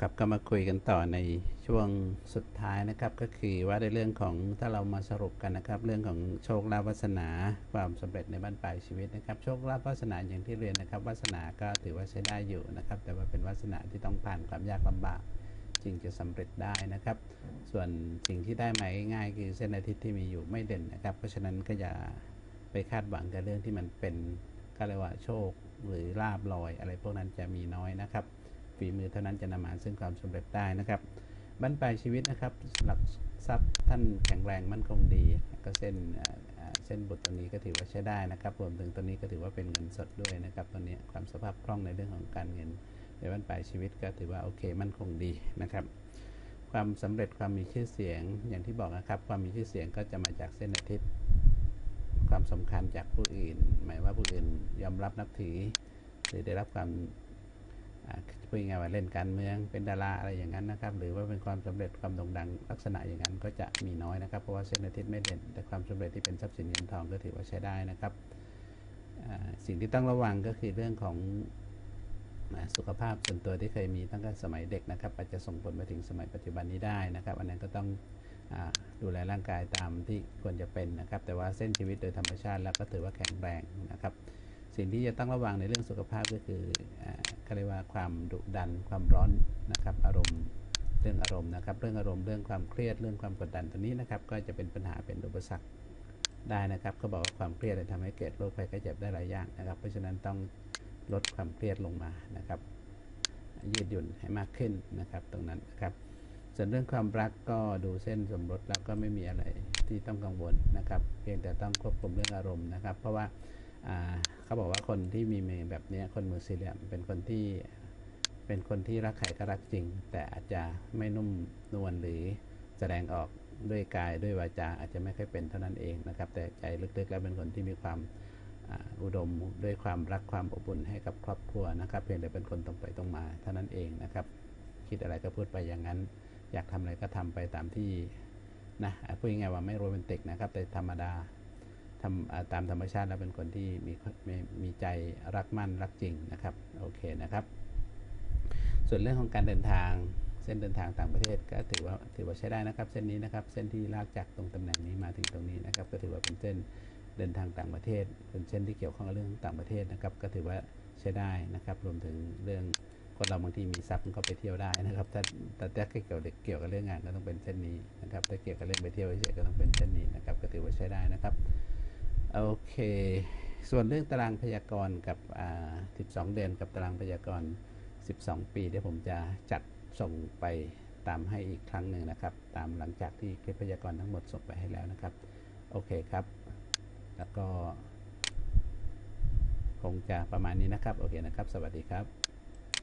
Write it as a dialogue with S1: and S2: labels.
S1: กลับก็มาคุยกันต่อในช่วงสุดท้ายนะครับ ก็คือว่าในเรื่องของถ้าเรามาสรุปกันนะครับ เรื่องของโชคลาภวาสนาความสำเร็จในบ้านปลายชีวิตนะครับ โชคลาภวาสนาอย่างที่เรียนนะครับวาสนาก็ถือว่าใช้ได้อยู่นะครับ แต่ว่าเป็นวาสนาที่ต้องผ่านความยากลำบากจึงจะสำเร็จได้นะครับ ส่วนสิ่งที่ได้มาง่ายๆคือเส้นอาทิตย์ที่มีอยู่ไม่เด่นนะครับ เพราะฉะนั้นก็อย่าไปคาดหวังกับเรื่องที่มันเป็นก็เรียกว่าโชคหรือลาบลอยอะไรพวกนั้นจะมีน้อยนะครับ ฝีมือเท่านั้นจะนำมาซึ่งความสำเร็จได้นะครับบั้นปลายชีวิตนะครับหลักทรัพย์ท่านแข็งแรงมั่นคงดี ก็เส้นเส้นบุตรตัวนี้ก็ถือว่าใช้ได้นะครับรวมถึงตัวนี้ก็ถือว่าเป็นเงินสดด้วยนะครับตัวนี้ความสภาพคล่องในเรื่องของการเงินในบ้านปลายชีวิตก็ถือว่าโอเคมั่นคงดีนะครับความสำเร็จความมีชื่อเสียงอย่างที่บอกนะครับ ความมีชื่อเสียงก็จะมาจากเส้นอาทิตย์ ความสำคัญจากผู้อื่น หมายว่าผู้อื่นยอมรับนับถือ หรือได้รับความ พูดง่ายว่าเล่นการเมืองเป็นดาราอะไรอย่างนั้นนะครับ หรือว่าเป็นความสำเร็จความโด่งดังลักษณะอย่างนั้นก็จะมีน้อยนะครับ เพราะว่าเส้นอาทิตย์ไม่เด่น แต่ความสำเร็จที่เป็นทรัพย์สินเงินทองก็ถือว่าใช้ได้นะครับ สิ่งที่ต้องระวังก็คือเรื่องของสุขภาพส่วนตัวที่เคยมีตั้งแต่สมัยเด็กนะครับอาจจะส่งผลมาถึงสมัยปัจจุบันนี้ได้นะครับอันนั้นก็ต้องอดูแลร่างกายตามที่ควรจะเป็นนะครับ แต่ว่าเส้นชีวิตโดยธรรมชาติแล้วก็ถือว่าแข็งแรงนะครับ สิ่งที่จะต้องระวังในเรื่องสุขภาพก็คืออ เขาเรียกว่าความดุดันความร้อนนะครับอารมณ์เรื่องอารมณ์นะครับเรื่องอารมณ์เรื่องความเครียดเรื่องความกดดันตัวนี้นะครับก็จะเป็นปัญหาเป็นอุปสรรคได้นะครับเขาบอกว่าความเครียดเนี่ยทำให้เกิดโรคภัยไข้เจ็บได้หลายอย่างนะครับ เพราะฉะนั้นต้องลดความเครียดลงมานะครับ ยืดหยุ่นให้มากขึ้นนะครับ ตรงนั้นนะครับ ส่วนเรื่องความรักก็ดูเส้นสมรสแล้วก็ไม่มีอะไรที่ต้องกังวลนะครับ เพียงแต่ต้องควบคุมเรื่องอารมณ์นะครับ เพราะว่า เขาบอกว่าคนที่มีเมย์แบบนี้คนมือซีเรียมเป็นคนที่เป็นคนที่รักใครก็รักจริง แต่อาจจะไม่นุ่มนวลหรือแสดงออกด้วยกายด้วยวาจาอาจจะไม่ค่อยเป็นเท่านั้นเองนะครับ แต่ใจลึกๆแล้วเป็นคนที่มีความอุดมด้วยความรักความอบอุ่นให้กับครอบครัวนะครับ เพียงแต่เป็นคนตรงไปตรงมาเท่านั้นเองนะครับ คิดอะไรก็พูดไปอย่างนั้น อยากทำอะไรก็ทำไปตามที่นะพูดง่ายๆว่าไม่โรแมนติกนะครับแต่ธรรมดา ตามธรรมชาติแล้วเป็นคนที่มีมีมีใจรักมั่นรักจริงนะครับโอเคนะครับ ส่วนเรื่องของการเดินทางเส้นเดินทางต่างประเทศก็ถือว่าถือว่าใช้ได้นะครับ เส้นนี้นะครับเส้นที่ลากจากตรงตำแหน่งนี้มาถึงตรงนี้นะครับ ก็ถือว่าเป็นเส้นเดินทางต่างประเทศ เป็นเส้นที่เกี่ยวข้องกับเรื่องต่างประเทศนะครับ ก็ถือว่าใช้ได้นะครับ รวมถึงเรื่องคนเราบางทีมีทรัพย์ก็ไปเที่ยวได้นะครับ ถ้าแต่ถ้าเกี่ยวเกี่ยวกับเรื่องงานก็ต้องเป็นเส้นนี้นะครับถ้าเกี่ยวกับเรื่องไปเที่ยวเฉยก็ต้องเป็นเส้นนี้นะครับ ก็ถือว่าใช้ได้นะครับ โอเค ส่วนเรื่องตารางพยากรณ์กับ 12 เดือนกับตารางพยากรณ์ 12 ปีเดี๋ยวผมจะจัดส่งไปตามให้อีกครั้งหนึ่งนะครับ ตามหลังจากที่คลิปพยากรณ์ทั้งหมดส่งไปให้แล้วนะครับ โอเคครับ แล้วก็ คงจะประมาณนี้นะครับ โอเคนะครับ สวัสดีครับ